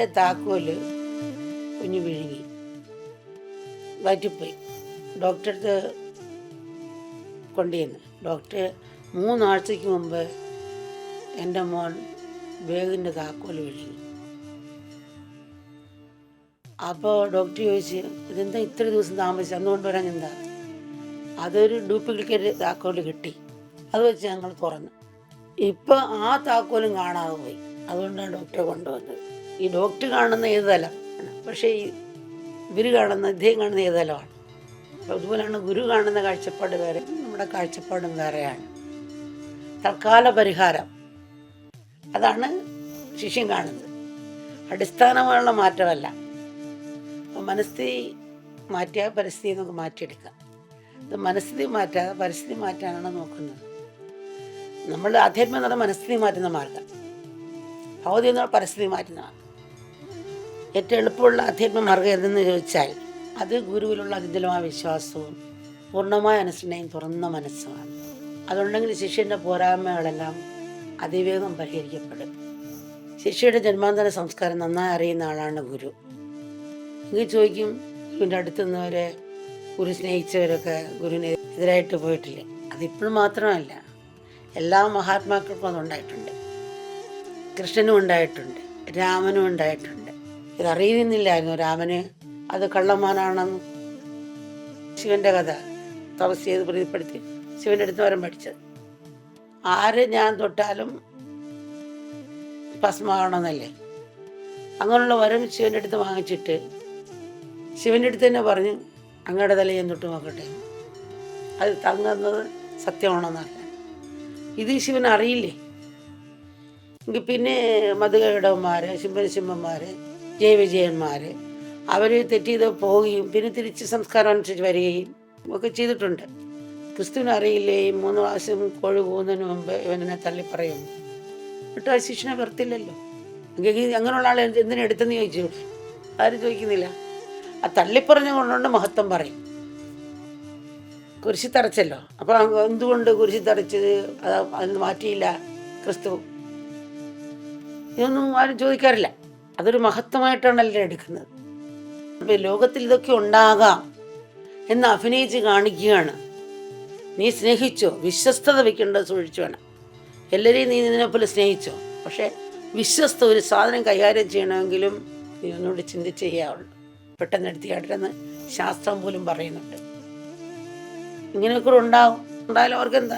വീടിന്റെ താക്കോൽ കുഞ്ഞു വിഴുങ്ങി. വറ്റിപ്പോയി. ഡോക്ടറെ അടുത്ത് കൊണ്ടുചെന്ന്. ഡോക്ടർ മൂന്നാഴ്ചയ്ക്ക് മുമ്പ് എന്റെ മോൻ ബാഗിന്റെ താക്കോൽ വിഴുങ്ങി. അപ്പോൾ ഡോക്ടർ ചോദിച്ച് ഇതെന്താ ഇത്ര ദിവസം താമസിച്ചു? അന്നുകൊണ്ട് വരാൻ എന്താ? അതൊരു ഡ്യൂപ്ലിക്കേറ്റ് താക്കോൽ കിട്ടി. അത് വെച്ച് ഞങ്ങൾ തുറന്നു. ഇപ്പം ആ താക്കോലും കാണാതെ പോയി. അതുകൊണ്ടാണ് ഡോക്ടറെ കൊണ്ടുവന്നത്. ഈ ഡോക്ടർ കാണുന്ന ഏത് തലം? പക്ഷേ ഈ ഇവർ കാണുന്ന ഇദ്ദേഹം കാണുന്ന ഏത് തലമാണ്? അപ്പോൾ അതുപോലെയാണ് ഗുരു കാണുന്ന കാഴ്ചപ്പാട് വേറെ നമ്മുടെ കാഴ്ചപ്പാടും വേറെയാണ്. തൽക്കാല പരിഹാരം. അതാണ് ശിഷ്യം കാണുന്നത്. അടിസ്ഥാനമായുള്ള മാറ്റമല്ല. മനസ്ഥിതി മാറ്റിയാൽ പരിസ്ഥിതി നമുക്ക് മാറ്റിയെടുക്കാം. ഇത് മനസ്ഥിതി മാറ്റാതെ പരിസ്ഥിതി മാറ്റാനാണ് നോക്കുന്നത്. നമ്മൾ ആധ്യാത്മികത മനസ്ഥിതി മാറ്റുന്ന മാർഗം. ഭൗതിക പരിസ്ഥിതി മാറ്റുന്ന മാർഗം. ഏറ്റവും എളുപ്പമുള്ള ആധ്യാത്മ മാർഗം ഏതെന്ന് ചോദിച്ചാൽ അത് ഗുരുവിലുള്ള അതിജലമായ വിശ്വാസവും പൂർണമായ അനുസരണയും തുറന്ന മനസ്സുമാണ്. അതുണ്ടെങ്കിൽ ശിഷ്യന്റെ പോരായ്മകളെല്ലാം അതിവേഗം പരിഹരിക്കപ്പെടും. ശിഷ്യയുടെ ജന്മാന്തര സംസ്കാരം നന്നായി അറിയുന്ന ആളാണ് ഗുരു. എങ്കിൽ ചോദിക്കും ഗുരുവിന്റെ അടുത്ത് നിന്നവരെ ഗുരു സ്നേഹിച്ചവരൊക്കെ ഗുരുവിന് എതിരായിട്ട് പോയിട്ടില്ലേ? അതിപ്പോഴും മാത്രമല്ല എല്ലാ മഹാത്മാക്കൾക്കും അതുണ്ടായിട്ടുണ്ട്. കൃഷ്ണനും ഉണ്ടായിട്ടുണ്ട് രാമനും ഉണ്ടായിട്ടുണ്ട്. ഇതറിയുന്നില്ലായിരുന്നു രാമന്. അത് കള്ളന്മാനാണെന്ന് ശിവന്റെ കഥ തപസ് ചെയ്ത് പ്രീതിപ്പെടുത്തി ശിവന്റെ അടുത്ത് വരം പഠിച്ചത്. ആര് ഞാൻ തൊട്ടാലും ഭസ്മാകണമെന്നല്ലേ അങ്ങനെയുള്ള വരം ശിവന്റെ അടുത്ത് വാങ്ങിച്ചിട്ട് ശിവന്റെ അടുത്ത് തന്നെ പറഞ്ഞു അങ്ങയുടെ തല ഞാൻ തൊട്ട് നോക്കട്ടെ. അത് തങ്ങുന്നത് സത്യമാണെന്നല്ല ഇത് ശിവൻ അറിയില്ലേ എങ്കിൽ പിന്നെ മധുകൈടവന്മാർ ശിംബനശിംബന്മാർ ജയവിജയന്മാർ അവർ തെറ്റ് പോവുകയും പിന്നെ തിരിച്ച് സംസ്കാരം അനുസരിച്ച് വരികയും ഒക്കെ ചെയ്തിട്ടുണ്ട്. ക്രിസ്തുവിന് അറിയില്ലേ? മൂന്ന് പ്രാവശ്യം കോഴി പോകുന്നതിന് മുമ്പ് ഇവനെ തള്ളി പറയും ആ ശിക്ഷണ വെറുത്തില്ലല്ലോ. അങ്ങനെയുള്ള ആളെ എന്തിനാ എടുത്തെന്ന് ചോദിച്ചു. ആരും ചോദിക്കുന്നില്ല. ആ തള്ളിപ്പറഞ്ഞ കൊണ്ടുകൊണ്ട് മഹത്വം പറയും. കുരിശി തറച്ചല്ലോ. അപ്പോൾ എന്തുകൊണ്ട് കുരിശി തറച്ചത് അത് മാറ്റിയില്ല ക്രിസ്തു? ഇതൊന്നും ആരും ചോദിക്കാറില്ല. അതൊരു മഹത്വമായിട്ടാണല്ലോ എടുക്കുന്നത്. അപ്പോൾ ലോകത്തിൽ ഇതൊക്കെ ഉണ്ടാകാം എന്ന് അഭിനയിച്ച് കാണിക്കുകയാണ്. നീ സ്നേഹിച്ചോ? വിശ്വസ്തത വെക്കേണ്ടത് സൂക്ഷിച്ചു വേണം. എല്ലാവരെയും നീ നിന്നെപ്പോലെ സ്നേഹിച്ചോ? പക്ഷേ വിശ്വസ്ത ഒരു സാധനം കൈകാര്യം ചെയ്യണമെങ്കിലും നീ ഒന്നുകൂടി ചിന്തിച്ച് ചെയ്യാവുള്ളൂ. പെട്ടെന്ന് എടുത്തിയാട്ടെന്ന് ശാസ്ത്രം പോലും പറയുന്നുണ്ട്. ഇങ്ങനെയൊക്കെ ഉണ്ടാവും. ഉണ്ടായാലും അവർക്ക് എന്താ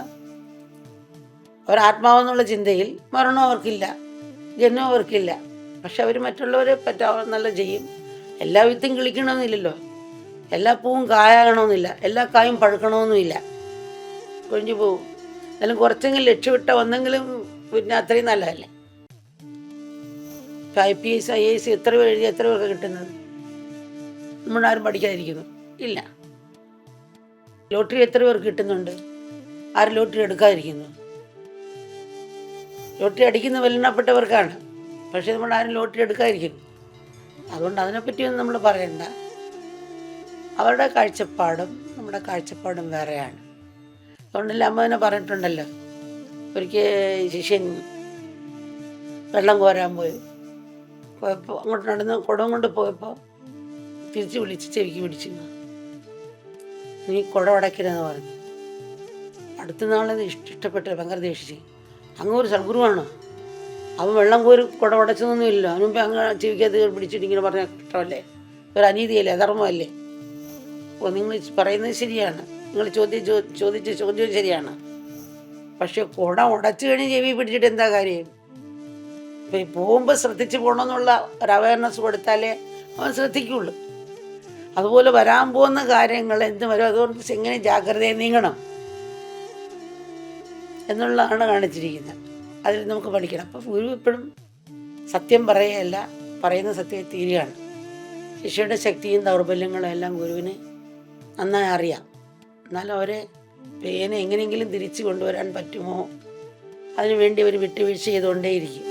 അവരാത്മാവെന്നുള്ള ചിന്തയിൽ മരണം അവർക്കില്ല. ജന്മം അവർക്കില്ല. പക്ഷെ അവർ മറ്റുള്ളവരെ പറ്റാവുന്ന ചെയ്യും. എല്ലാ വിത്തും കിളിക്കണമെന്നില്ലല്ലോ. എല്ലാ പൂവും കായാകണമെന്നില്ല. എല്ലാ കായും പഴുക്കണമെന്നുമില്ല. കൊഴിഞ്ഞു പോവും. എന്നാലും കുറച്ചെങ്കിലും ലക്ഷ്യമിട്ട ഒന്നെങ്കിലും പിന്നെ അത്രയും നല്ലതല്ലേ? I P S I S എത്ര പേർ എഴുതി എത്ര പേർക്ക് കിട്ടുന്നത്? നമ്മളാരും പഠിക്കാതിരിക്കുന്നു. ഇല്ല. ലോട്ടറി എത്ര പേർക്ക് കിട്ടുന്നുണ്ട്? ആരും ലോട്ടറി എടുക്കാതിരിക്കുന്നു? ലോട്ടറി അടിക്കുന്ന വെല്ലണപ്പെട്ടവർക്കാണ് പക്ഷേ നമ്മൾ ആരും ലോട്ടറി എടുക്കാതിരിക്കും. അതുകൊണ്ട് അതിനെപ്പറ്റിയൊന്നും നമ്മൾ പറയണ്ട. അവരുടെ കാഴ്ചപ്പാടും നമ്മുടെ കാഴ്ചപ്പാടും വേറെയാണ്. അതുകൊണ്ടല്ലേ അമ്മ തന്നെ പറഞ്ഞിട്ടുണ്ടല്ലോ ഒരിക്കൽ ശിഷ്യൻ വെള്ളം കോരാൻ പോയി. പോയപ്പോൾ അങ്ങോട്ട് നടന്ന് കുടം കൊണ്ട് പോയപ്പോൾ തിരിച്ച് വിളിച്ച് ചെവിക്ക് പിടിച്ചു നീ കുടം അടയ്ക്കരുതെന്ന് പറഞ്ഞു. അടുത്ത നാളത് ഇഷ്ടപ്പെട്ട് ഭയങ്കര ദേഷിച്ച് അങ്ങ് ഒരു സദ്ഗുരുവാണ്? അവൻ വെള്ളം കോരി കൊട ഉടച്ചതൊന്നുമില്ല അവന് അങ്ങ് ചെവിക്കകത്ത് പിടിച്ചിട്ട് ഇങ്ങനെ പറഞ്ഞ ഇഷ്ടമല്ലേ ഒരു അനീതിയല്ലേ? അധർമ്മമല്ലേ? ഓ നിങ്ങൾ പറയുന്നത് ശരിയാണ്. നിങ്ങൾ ചോദ്യം ചോദിച്ച ചോദ്യം ശരിയാണ്. പക്ഷെ കുട ഉടച്ചു കഴിഞ്ഞ് ചെവി പിടിച്ചിട്ട് എന്താ കാര്യം? ഇപ്പം പോകുമ്പോൾ ശ്രദ്ധിച്ച് പോകണമെന്നുള്ള ഒരു അവയർനെസ് കൊടുത്താലേ അവൻ ശ്രദ്ധിക്കുള്ളൂ. അതുപോലെ വരാൻ പോകുന്ന കാര്യങ്ങൾ എന്ത് വരും? അതുകൊണ്ട് എങ്ങനെ ജാഗ്രതയെ നീങ്ങണം. എന്നുള്ളതാണ് കാണിച്ചിരിക്കുന്നത്. അതിൽ നമുക്ക് പഠിക്കണം. അപ്പോൾ ഗുരു എപ്പോഴും സത്യം പറയുകയല്ല പറയുന്ന സത്യം തീരുകയാണ്. ശിഷ്യയുടെ ശക്തിയും ദൗർബല്യങ്ങളും എല്ലാം ഗുരുവിന് നന്നായി അറിയാം. എന്നാലും അവരെ പേന എങ്ങനെയെങ്കിലും തിരിച്ചു കൊണ്ടുവരാൻ പറ്റുമോ? അതിനുവേണ്ടി അവർ വിട്ടുവീഴ്ച ചെയ്തുകൊണ്ടേയിരിക്കും.